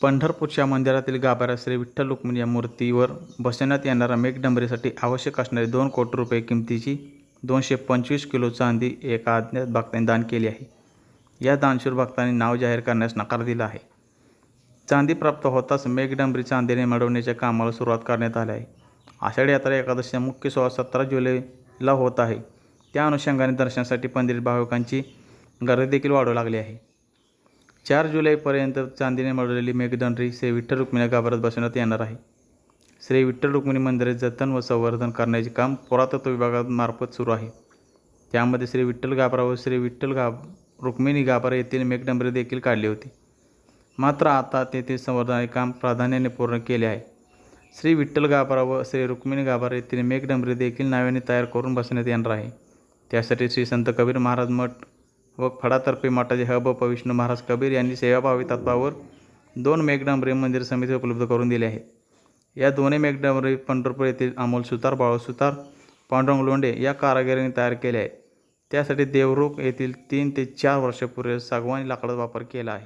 पंढरपूरच्या मंदिरातील गाभाऱ्यात श्री विठ्ठल रुक्मिणी या मूर्तीवर बसवण्यात येणाऱ्या मेघडंबरीसाठी आवश्यक असणारी दोन कोटी रुपये किमतीची दोनशे पंचवीस किलो चांदी एका अज्ञात भक्ताने दान केली आहे. या दानशूर भक्तांनी नाव जाहीर करण्यास नकार दिला आहे. चांदी प्राप्त होताच मेघडंबरी चांदीने मिळवण्याच्या कामाला सुरुवात करण्यात आली आहे. आषाढी यात्रा एकादशीचा मुख्य सोहळा सतरा जुलैला होत आहे. त्या अनुषंगाने दर्शनासाठी पंधरा भाविकांची गर्दी देखील वाढू लागली आहे. चार जुलैपर्यंत चांदीने मळलेली मेघदंडरी श्री विठ्ठल रुक्मिणी गाभाऱ्यात बसवण्यात येणार आहे. श्री विठ्ठल रुक्मिणी मंदिरे जतन व संवर्धन करण्याचे काम पुरातत्व विभागामार्फत सुरू आहे. त्यामध्ये श्री विठ्ठल गाभारा व श्री विठ्ठल गाभ रुक्मिणी गाभारा येथील मेघडंबरी देखील काढली होती. मात्र आता तेथील संवर्धनाचे काम प्राधान्याने पूर्ण केले आहे. श्री विठ्ठल गाभारा व श्री रुक्मिणी गाभारा येथील मेघडंबरी देखील नाव्याने तयार करून बसण्यात येणार आहे. त्यासाठी श्री संत कबीर महाराज मठ व फडातर्फे मठाचे हब विष्णू महाराज कबीर यांनी सेवाभावी तत्वावर दोन मेघडंबरी मंदिर समिती उपलब्ध करून दिले आहेत या दोन्ही मेघडंबरी पंढरपूर येथील अमोल सुतार बाळू सुतार पांडुरंग लोंडे या कारागिरांनी तयार केले आहे. त्यासाठी देवरुख येथील तीन ते चार वर्षापूर्वी सागवानी लाकडाचा वापर केला आहे.